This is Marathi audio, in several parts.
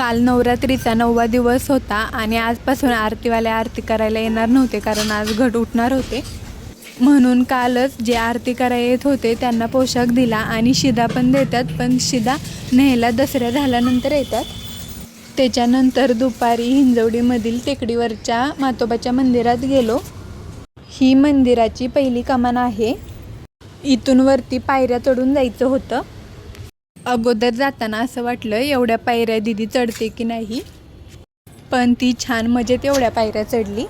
काल नवरात्रीचा नववा दिवस होता आणि आजपासून आरतीवाले आरती करायला येणार नव्हते कारण आज घट उठणार होते. म्हणून कालच जे आरती करायला येत होते त्यांना पोशाख दिला आणि शिदा पण देतात पण शिदा न्यायला दसऱ्या झाल्यानंतर येतात. त्याच्यानंतर दुपारी हिंजवडीमधील टेकडीवरच्या मातोबाच्या मंदिरात गेलो. ही मंदिराची पहिली कमान आहे. इथून वरती पायऱ्या चढून जायचं होतं. अगोदर जाताना असं वाटलं एवढ्या पायऱ्या दिदी चढते की नाही? पण ती छान मजेत एवढ्या पायऱ्या चढली.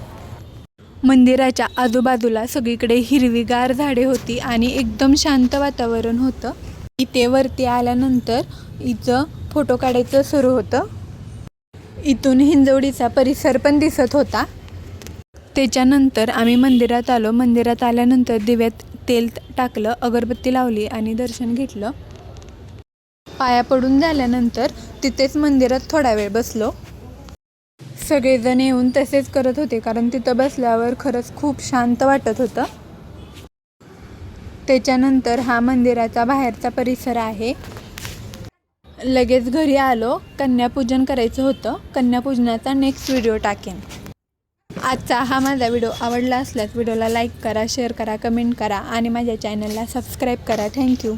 मंदिराच्या आजूबाजूला सगळीकडे हिरवीगार झाडे होती आणि एकदम शांत वातावरण होतं. इथे वरती आल्यानंतर इथं फोटो काढायचं सुरू होतं. इथून हिंजवडीचा परिसर पण दिसत होता. त्याच्यानंतर आम्ही मंदिरात आलो. मंदिरात आल्यानंतर दिव्यात तेल टाकलं अगरबत्ती लावली आणि दर्शन घेतलं. पाया पडून झाल्यानंतर तिथेच मंदिरात थोडा वेळ बसलो. सगळेजण येऊन तसेच करत होते कारण तिथं बसल्यावर खरंच खूप शांत वाटत होतं. त्याच्यानंतर हा मंदिराचा बाहेरचा परिसर आहे. लगेच घरी आलो कन्यापूजन करायचं होतं. कन्यापूजनाचा नेक्स्ट व्हिडिओ टाकेन. आजचा हा माझा व्हिडिओ आवडला असल्यास व्हिडिओला लाईक करा शेअर करा कमेंट करा आणि माझ्या चॅनलला सबस्क्राईब करा. थँक्यू